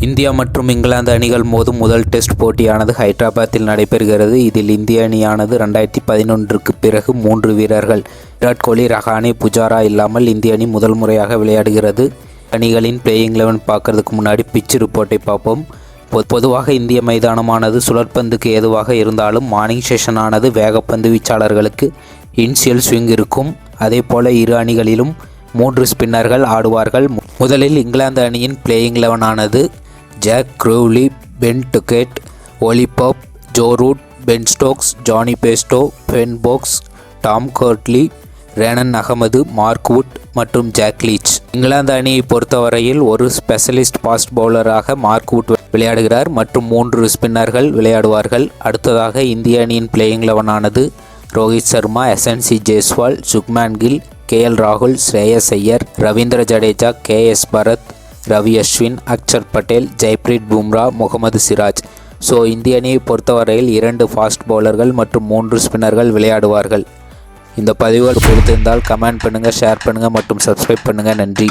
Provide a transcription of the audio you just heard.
India மற்றும் இங்கிலாந்து அணிகள் மோதும் முதல் டெஸ்ட் போட்டியானது ஹைதராபாத்தில் நடைபெறுகிறது. இதில் இந்திய அணியானது ரெண்டாயிரத்தி பதினொன்றுக்கு பிறகு மூன்று வீரர்கள் விராட் கோலி ரஹானே புஜாரா இல்லாமல் இந்திய அணி முதல் முறையாக விளையாடுகிறது. அணிகளின் பிளேயிங் லெவன் பார்க்கறதுக்கு முன்னாடி பிச் ரிப்போர்ட்டை பார்ப்போம். பொ- பொதுவாக இந்திய மைதானமானது சுழற்பந்துக்கு ஏதுவாக இருந்தாலும் மார்னிங் செஷனானது வேகப்பந்து வீச்சாளர்களுக்கு இன்சியல் ஸ்விங் இருக்கும். அதே போல இரு அணிகளிலும் மூன்று ஸ்பின்னர்கள் ஆடுவார்கள். மு- முதலில் இங்கிலாந்து அணியின் playing லெவனானது Zak Crawley Ben Duckett Ollie Pope Joe Root Ben Stokes Jonny Bairstow Ben Foakes Tom Hartley Rehan Ahmed Mark Wood மற்றும் ஜாக் லீச் இங்கிலாந்து அணியை பொறுத்தவரையில் ஒரு ஸ்பெஷலிஸ்ட் ஃபாஸ்ட் பவுலராக மார்க் வுட் விளையாடுகிறார் மற்றும் மூன்று ஸ்பின்னர்கள் விளையாடுவார்கள். அடுத்ததாக இந்திய அணியின் பிளேயிங் லெவனானது ரோஹித் சர்மா எஸ்என்சி ஜெய்ஸ்வால் சுக்மான் கில் கே எல் ராகுல் Shreyas Iyer Ravindra Jadeja K S Bharat Ravi Ashwin Axar Patel Jasprit Bumrah Mohammed Siraj. So இந்திய அணியை பொறுத்தவரையில் இரண்டு ஃபாஸ்ட் பவுலர்கள் மற்றும் மூன்று ஸ்பின்னர்கள் விளையாடுவார்கள். இந்த பதிவுகள் பிடித்திருந்தால் கமெண்ட் பண்ணுங்கள் ஷேர் பண்ணுங்கள் மற்றும் சப்ஸ்கிரைப் பண்ணுங்கள் நன்றி.